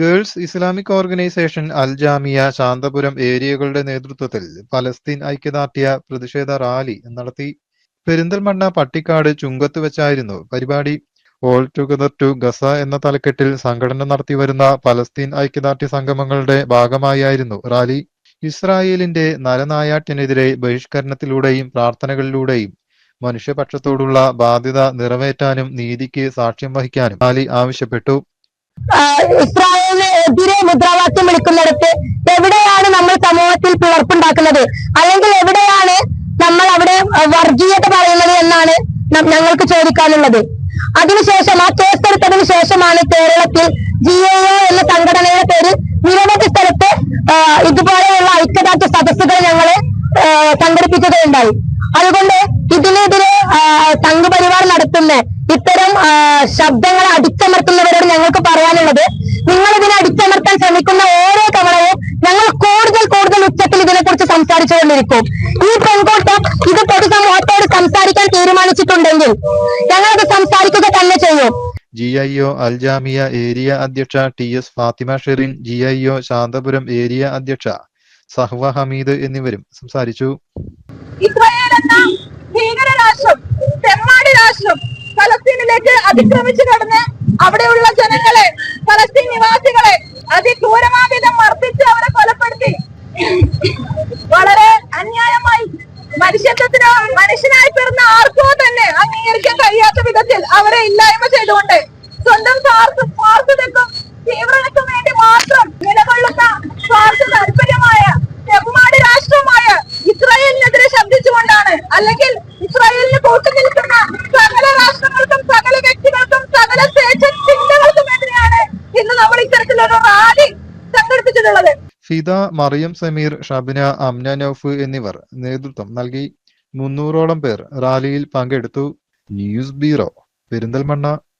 Girls Islamic organisation Al Jamia Santhapuram ഏരിയകളുടെ നേതൃത്വത്തിൽ Palestine ഐക്യദാർഢ്യ പ്രതിഷേധ rally നടത്തി. പെരിന്തൽമണ്ണ പട്ടിക്കാട് ചുങ്കത്ത് വെച്ചായിരുന്നു പരിപാടി. ഓൾ ടുഗദർ ടു ഗസ എന്ന തലക്കെട്ടിൽ സംഘടന നടത്തി വരുന്ന പലസ്തീൻ ഐക്യദാർഢ്യ സംഗമങ്ങളുടെ ഭാഗമായായിരുന്നു റാലി. ഇസ്രായേലിന്റെ നരനായാട്ടിനെതിരെ ബഹിഷ്കരണത്തിലൂടെയും പ്രാർത്ഥനകളിലൂടെയും മനുഷ്യപക്ഷത്തോടുള്ള ബാധ്യത നിറവേറ്റാനും നീതിക്ക് സാക്ഷ്യം വഹിക്കാനും റാലി ആവശ്യപ്പെട്ടു. ഇസ്രായേലിന് എതിരെ മുദ്രാവാക്യം വിളിക്കുന്നിടത്ത് എവിടെയാണ് നമ്മൾ സമൂഹത്തിൽ പിളർപ്പുണ്ടാക്കുന്നത്? അല്ലെങ്കിൽ എവിടെയാണ് നമ്മൾ അവിടെ വർഗീയത പറയുന്നത് എന്നാണ് ഞങ്ങൾക്ക് ചോദിക്കാനുള്ളത്. അതിനുശേഷം ആ കേസെടുത്തതിനു ശേഷമാണ് കേരളത്തിൽ ജി എ എന്ന സംഘടനയുടെ പേരിൽ നിരവധി സ്ഥലത്ത് ഇതുപോലെയുള്ള ഐക്യദാർഢ്യ സദസ്സുകൾ ഞങ്ങൾ സംഘടിപ്പിക്കുകയുണ്ടായി. അതുകൊണ്ട് ഇതിനെതിരെ തങ്കുപരിവാർ നടത്തുന്ന ഇത്തരം ശബ്ദങ്ങളെ അടിച്ചമർത്തുന്നവരോട് അടിച്ചമർത്താൻ ശ്രമിക്കുന്ന ഓരോ തവണയും ഞങ്ങൾ കൂടുതൽ കൂടുതൽ ഉച്ചത്തിൽ ഇതിനെക്കുറിച്ച് സംസാരിച്ചുകൊണ്ടിരിക്കും. ഈ പെൺകൂട്ടം ഇത് പൊതുസമൂഹത്തോട് സംസാരിക്കാൻ തീരുമാനിച്ചിട്ടുണ്ടെങ്കിൽ ഞങ്ങളത് സംസാരിക്കുക തന്നെ ചെയ്യും. G I O Aljamia area അധ്യക്ഷ T S Fathima Sherin G I O Santhapuram area അധ്യക്ഷ സഹ്വ ഹമീദ് എന്നിവരും സംസാരിച്ചു. ഇസ്രായേൽ എന്ന ഭീകര രാഷ്ട്രം തെമ്മാടി രാഷ്ട്രം ഫലസ്തീനിലേക്ക് അതിക്രമിച്ചു കടന്ന് അവിടെയുള്ള ജനങ്ങളെ ഫലസ്തീൻ നിവാസികളെ അതിക്രൂരമാവിധം മർദ്ദിച്ച് അവരെ കൊലപ്പെടുത്തി. വളരെ അന്യായമായി മനുഷ്യത്വത്തിന് മനുഷ്യനായി പിറന്ന ആർക്കോ തന്നെ അംഗീകരിക്കാൻ കഴിയാത്ത വിധത്തിൽ അവരെ ഇല്ലായ്മ ചെയ്തുകൊണ്ട് സ്വന്തം സ്വാർത്ഥ സ്വാർത്ഥതക്കും തീവ്രതക്കും വേണ്ടി മാത്രം നിലകൊള്ളുന്ന സ്വാർത്ഥ താല്പര്യമായ തെമ്മാടി രാഷ്ട്രമായ ഇസ്രായേലിനെതിരെ ശബ്ദിച്ചുകൊണ്ടാണ്. അല്ലെങ്കിൽ സംഘടിപ്പിച്ചിട്ടുള്ളത്. ഫിദ മറിയം സമീർ ഷബിന അംന നൌഫ് എന്നിവർ നേതൃത്വം നൽകി. മുന്നൂറോളം പേർ റാലിയിൽ പങ്കെടുത്തു. News bureau Perinthalmanna.